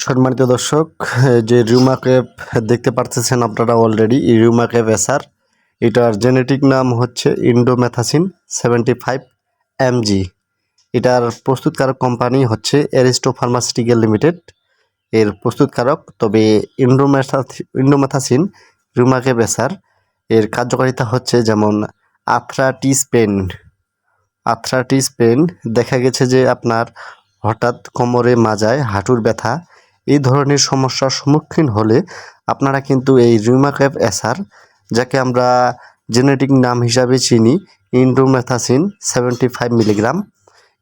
সম্মানিত দর্শক যে রিউমা ক্যাপ দেখতে পারতেছেন আপনারা অলরেডি এই রিউমা ক্যাপ এসার এটার জেনেটিক নাম হচ্ছে ইন্ডোমেথাসিন সেভেন্টি ফাইভ এমজি এটার প্রস্তুতকারক কোম্পানি হচ্ছে এরিস্টো ফার্মাসিউটিক্যাল লিমিটেড এর প্রস্তুতকারক, তবে ইন্ডোমেথাসি ইন্ডোমেথাসিন রিউমা ক্যাপ এসার এর কার্যকারিতা হচ্ছে যেমন আথরাটিস পেন আথরাটিস পেন দেখা গেছে যে আপনার হঠাৎ কোমরে মাজায় হাঁটুর ব্যথা এই ধরনের সমস্যার সম্মুখীন হলে আপনারা কিন্তু এই রিউমাক্যাপ এসার যাকে আমরা জেনেটিক নাম হিসাবে চিনি, ইন্ডোমেথাসিন সেভেন্টি ফাইভ মিলিগ্রাম,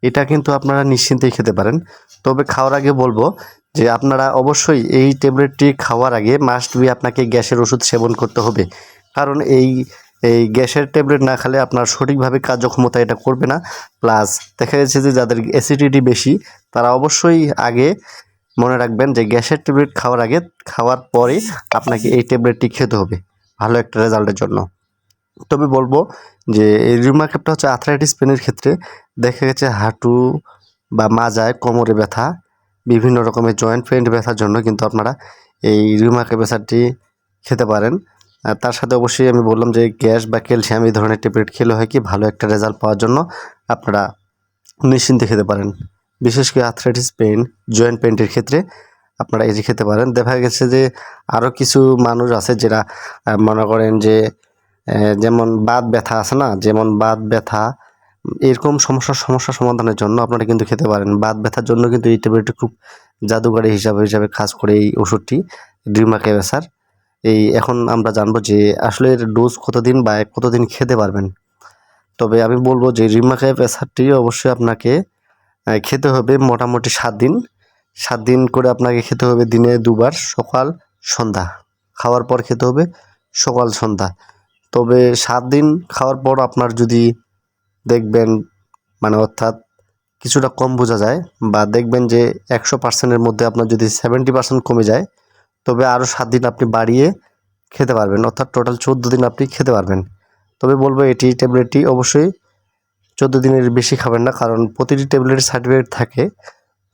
এটা কিন্তু আপনারা নিশ্চিন্তেই খেতে পারেন। তবে খাওয়ার আগে বলব যে আপনারা অবশ্যই এই ট্যাবলেটটি খাওয়ার আগে মাস্ট বি আপনাকে গ্যাসের ওষুধ সেবন করতে হবে। কারণ এই এই গ্যাসের ট্যাবলেট না খেলে আপনার সঠিকভাবে কার্যক্ষমতা এটা করবে না। প্লাস দেখা যাচ্ছে যে যাদের অ্যাসিডিটি বেশি, তারা অবশ্যই আগে মনে রাখবেন যে গ্যাসের ট্যাবলেট খাওয়ার আগে, খাওয়ার পরে আপনাকে এই ট্যাবলেটটি খেতে হবে ভালো একটা রেজাল্টের জন্য। তবে বলব যে এই রিউমাক্যাপটা হচ্ছে আর্থ্রাইটিস পেনের ক্ষেত্রে দেখা গেছে হাঁটু বা মাজায় কোমরে ব্যথা, বিভিন্ন রকমের জয়েন্ট পেন ব্যথার জন্য কিন্তু আপনারা এই রিউমাক্যাপেসারটি খেতে পারেন। তার সাথে অবশ্যই আমি বললাম যে গ্যাস বা ক্যালসিয়াম এই ধরনের ট্যাবলেট খেলে হয় কি ভালো একটা রেজাল্ট পাওয়ার জন্য আপনারা নিশ্চিন্তে খেতে পারেন। বিশেষ করে আর্থ্রাইটিস পেন জয়েন্ট পেন্টের ক্ষেত্রে আপনারা এটি খেতে পারেন। দেখা গেছে যে আরও কিছু মানুষ আছে যারা মনে করেন যে যেমন বাত ব্যথা আছে না, যেমন বাত ব্যথা, এরকম সমস্যার সমস্যা সমাধানের জন্য আপনারা কিন্তু খেতে পারেন। বাত ব্যথার জন্য কিন্তু এই ট্যাবলেটটি খুব জাদুকারী হিসাবে হিসাবে কাজ করে এই ওষুধটি ড্রিমাকেবেসার এই এখন আমরা জানব যে আসলে এর ডোজ কতদিন বা কতদিন খেতে পারবেন। তবে আমি বলব যে রিমাকে প্রেসারটি অবশ্যই আপনাকে খেতে হবে মোটামুটি সাত দিন। সাত দিন করে আপনাকে খেতে হবে দিনে দুবার, সকাল, সন্ধ্যা। খাওয়ার পর খেতে হবে সকাল, সন্ধ্যা। তবে সাত দিন খাওয়ার পর আপনার যদি দেখবেন মানে অর্থাৎ কিছুটা কম বোঝা যায় বা দেখবেন যে একশো পার্সেন্টের মধ্যে আপনার যদি সেভেন্টি পার্সেন্ট কমে যায়, তবে আরও সাত দিন আপনি বাড়িয়ে খেতে পারবেন। অর্থাৎ টোটাল চোদ্দ দিন আপনি খেতে পারবেন। তবে বলব এটি ট্যাবলেটটি অবশ্যই চোদ্দ দিনের বেশি খাবেন না, কারণ প্রতিটি ট্যাবলেটের সার্টিফিকেট থাকে।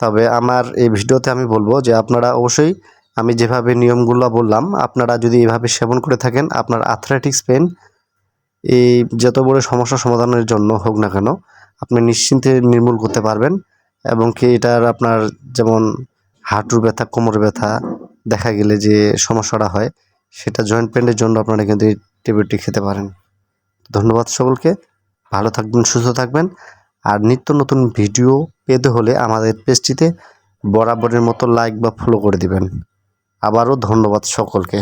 তবে আমার এই ভিডিওতে আমি বলব যে আপনারা অবশ্যই আমি যেভাবে নিয়মগুলো বললাম, আপনারা যদি এভাবে সেবন করে থাকেন, আপনার আথলেটিক্স পেন এই যত বড় সমস্যা সমাধানের জন্য হোক না কেন, আপনি নিশ্চিন্তে নির্মূল করতে পারবেন এবং কি এটার আপনার যেমন হাঁটুর ব্যথা, কোমর ব্যথা দেখা গেলে যে সমস্যাটা হয়, সেটা জয়েন্ট পেনের জন্য আপনারা কিন্তু এই ট্যাবলেটটি খেতে পারেন। ধন্যবাদ সকলকে। ভালো থাকবেন, সুস্থ থাকবেন। আর নিত্য নতুন ভিডিও পেতে হলে আমাদের পেজটিতে বরাবরের মতো লাইক বা ফলো করে দিবেন। আবারও ধন্যবাদ সকলকে।